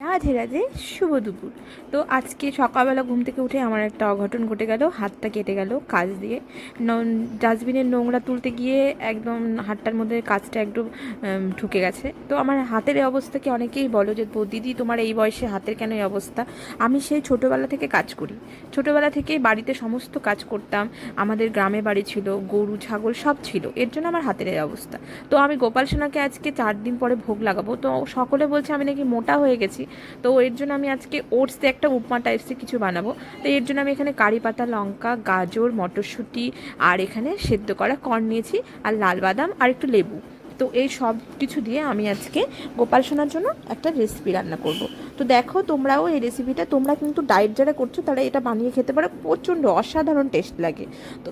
রাধে রাধে শুভ দুপুর। তো আজকে সকালবেলা ঘুম থেকে উঠে আমার একটা অঘটন ঘটে গেল হাতটা কেটে গেল কাজ দিয়ে। ডাস্টবিনের নোংরা তুলতে গিয়ে একদম হাতটার মধ্যে কাজটা একটু ঢুকে গেছে। তো আমার হাতের এই অবস্থাকে অনেকেই বলো যে "বৌ, দিদি তোমার এই বয়সে হাতের কেন এই অবস্থা? আমি সেই ছোটোবেলা থেকে কাজ করি। ছোটোবেলা থেকে বাড়িতে সমস্ত কাজ করতাম। আমাদের গ্রামে বাড়ি ছিল গরু ছাগল সব ছিল। এর জন্য আমার হাতের এই অবস্থা। তো আমি গোপাল সোনাকে আজকে চার দিন পরে ভোগ লাগাবো। তো সকলে বলছে আমি নাকি মোটা হয়ে গেছি। তো এর জন্য আমি আজকে ওটস দিয়ে একটা উপমা টাইপসের কিছু বানাবো। তো এর জন্য আমি এখানে কারি পাতা লঙ্কা গাজর মটরশুঁটি আর এখানে সেদ্ধ করা কর্ন নিয়েছি আর লাল বাদাম আর একটু লেবু। তো এই সব কিছু দিয়ে আমি আজকে গোপাল সোনার জন্য একটা রেসিপি রান্না করব। তো দেখো তোমরাও এই রেসিপিটা তোমরা কিন্তু ডায়েট যারা করছ তারা এটা বানিয়ে খেতে পারো প্রচণ্ড অসাধারণ টেস্ট লাগে। তো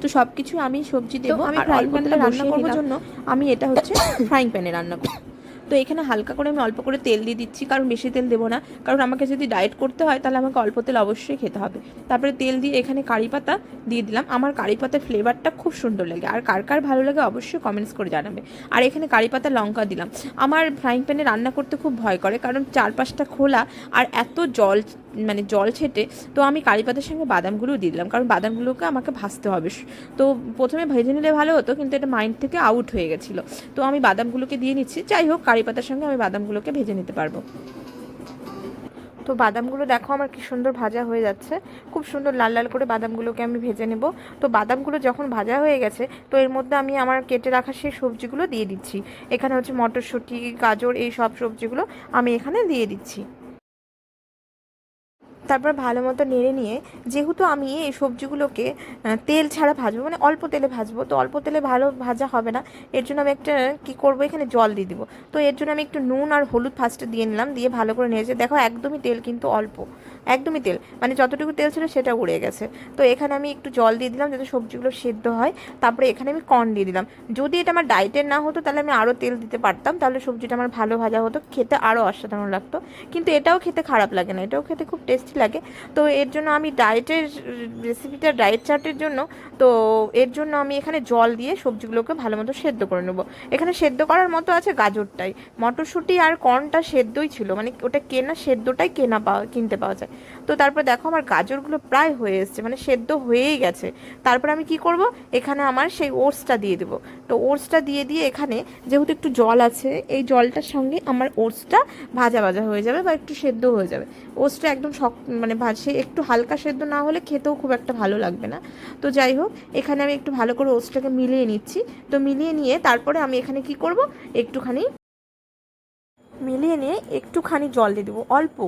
তো সব কিছু আমি সবজি দেবো আমি ফ্রাইং প্যানে রান্না করব জন্য আমি এটা হচ্ছে ফ্রাইং প্যানে রান্না করব। তো এখানে হালকা করে আমি অল্প করে তেল দিয়ে দিচ্ছি, কারণ বেশি তেল দেবো না। কারণ আমাকে যদি ডায়েট করতে হয়, তাহলে আমাকে অল্প তেল অবশ্যই খেতে হবে। তারপরে তেল দিয়ে এখানে কারি পাতা দিয়ে দিলাম। আমার কারি পাতার ফ্লেভারটা খুব সুন্দর লাগে। আর কার কার ভালো লাগে অবশ্যই কমেন্টস করে জানাবে। আর এখানে কারি পাতা লঙ্কা দিলাম। আমার ফ্রাইং প্যানে রান্না করতে খুব ভয় করে, কারণ চারপাশটা খোলা আর এত জল মানে জল ছেটে, তো আমি কারি পাতার সঙ্গে বাদামগুলোও দিয়ে দিলাম। কারণ বাদামগুলোকে আমাকে ভাজতে হবে। তো প্রথমে ভেজে নিলে ভালো হতো, কিন্তু এটা মাইন্ড থেকে আউট হয়ে গেছিল। তো আমি বাদামগুলোকে দিয়ে নিচ্ছি। যাই হোক কারি পাতার সঙ্গে আমি বাদামগুলোকে ভেজে নিতে পারব। তো বাদামগুলো দেখো আমার কি সুন্দর ভাজা হয়ে যাচ্ছে। খুব সুন্দর লাল লাল করে বাদামগুলোকে আমি ভেজে নেব। তো বাদামগুলো যখন ভাজা হয়ে গেছে, তো এর মধ্যে আমি আমার কেটে রাখা সেই সবজিগুলো দিয়ে দিচ্ছি। এখানে হচ্ছে মটরশুঁটি, গাজর, এই সব সবজিগুলো আমি এখানে দিয়ে দিচ্ছি। তারপর ভালো মতো নেড়ে নিয়ে, যেহেতু আমি এই সবজিগুলোকে তেল ছাড়া ভাজবো মানে অল্প তেলে ভাজবো, তো অল্প তেলে ভালো ভাজা হবে না, এর জন্য আমি একটা, কি করব, এখানে জল দিয়ে দিব। তো এর জন্য আমি একটু নুন আর হলুদ ফার্স্টে দিয়ে নিলাম, দিয়ে ভালো করে নেড়েছে দেখো একদমই তেল কিন্তু অল্প, একদমই তেল মানে যতটুকু তেল ছিল সেটা উড়ে গেছে। তো এখানে আমি একটু জল দিয়ে দিলাম যাতে সবজিগুলো সেদ্ধ হয়, তারপরে এখানে আমি কর্ন দিয়ে দিলাম। যদি এটা আমার ডায়েটের না হতো, তাহলে আমি আরও তেল দিতে পারতাম, তাহলে সবজিটা আমার ভালো ভাজা হতো, খেতে আরও অসাধারণ লাগতো, কিন্তু এটাও খেতে খারাপ লাগে না, এটাও খেতে খুব টেস্টি লাগে। তো এর জন্য আমি ডায়েটের রেসিপিটা ডায়েট চার্টের জন্য, তো এর জন্য আমি এখানে জল দিয়ে সবজিগুলোকে ভালো মতো সেদ্ধ করে নেব। এখানে সেদ্ধ করার মতো আছে গাজরটাই। মটরশুঁটি আর কর্নটা সেদ্ধই ছিল মানে ওটা কেনা, সেদ্ধটাই কেনা পাওয়া, কিনতে পাওয়া যায়। তো তারপর দেখো আমার গাজরগুলো প্রায় হয়ে এসছে মানে সেদ্ধ হয়েই গেছে। তারপর আমি কি করব? এখানে আমার সেই ওটসটা দিয়ে দেবো। তো ওটসটা দিয়ে দিয়ে এখানে যেহেতু একটু জল আছে, এই জলটার সঙ্গে আমার ওটসটা ভাজা ভাজা হয়ে যাবে বা একটু সেদ্ধ হয়ে যাবে। ওটসটা একদম শক মানে ভাজে, একটু হালকা সেদ্ধ না হলে খেতেও খুব একটা ভালো লাগবে না। তো যাই হোক, এখানে আমি একটু ভালো করে ওটসটাকে মিলিয়ে নিচ্ছি। তো মিলিয়ে নিয়ে তারপরে আমি এখানে কি করব? একটুখানি মিলিয়ে নিয়ে একটুখানি জল দিয়ে দেবো। অল্প।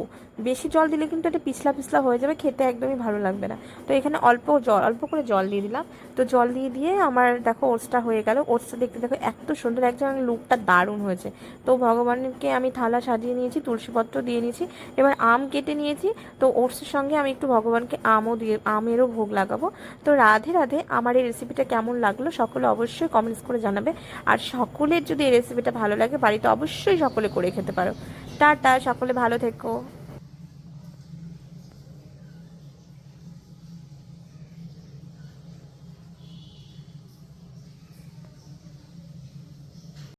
বেশি জল দিলে কিন্তু এটা পিছলা পিছলা হয়ে যাবে, খেতে একদমই ভালো লাগবে না। তো এখানে অল্প জল অল্প করে জল দিয়ে দিলাম। তো জল দিয়ে দিয়ে আমার দেখো ওটসটা হয়ে গেল। ওটসটা দেখতে দেখো এত সুন্দর একজন লুকটা দারুণ হয়েছে। তো ভগবানকে আমি থালা সাজিয়ে নিয়েছি, তুলসীপত্র দিয়ে নিয়েছি, এবার আম কেটে নিয়েছি। তো ওটসের সঙ্গে আমি একটু ভগবানকে আমও দিয়ে, আমেরও ভোগ লাগাবো। তো রাধে রাধে, আমার এই রেসিপিটা কেমন লাগল সকলে অবশ্যই কমেন্টস করে জানাবে। আর সকলের যদি এই রেসিপিটা ভালো লাগে বাড়িতে অবশ্যই সকলে করে খেতে পারো। টাটা সকলে ভালো থেকো।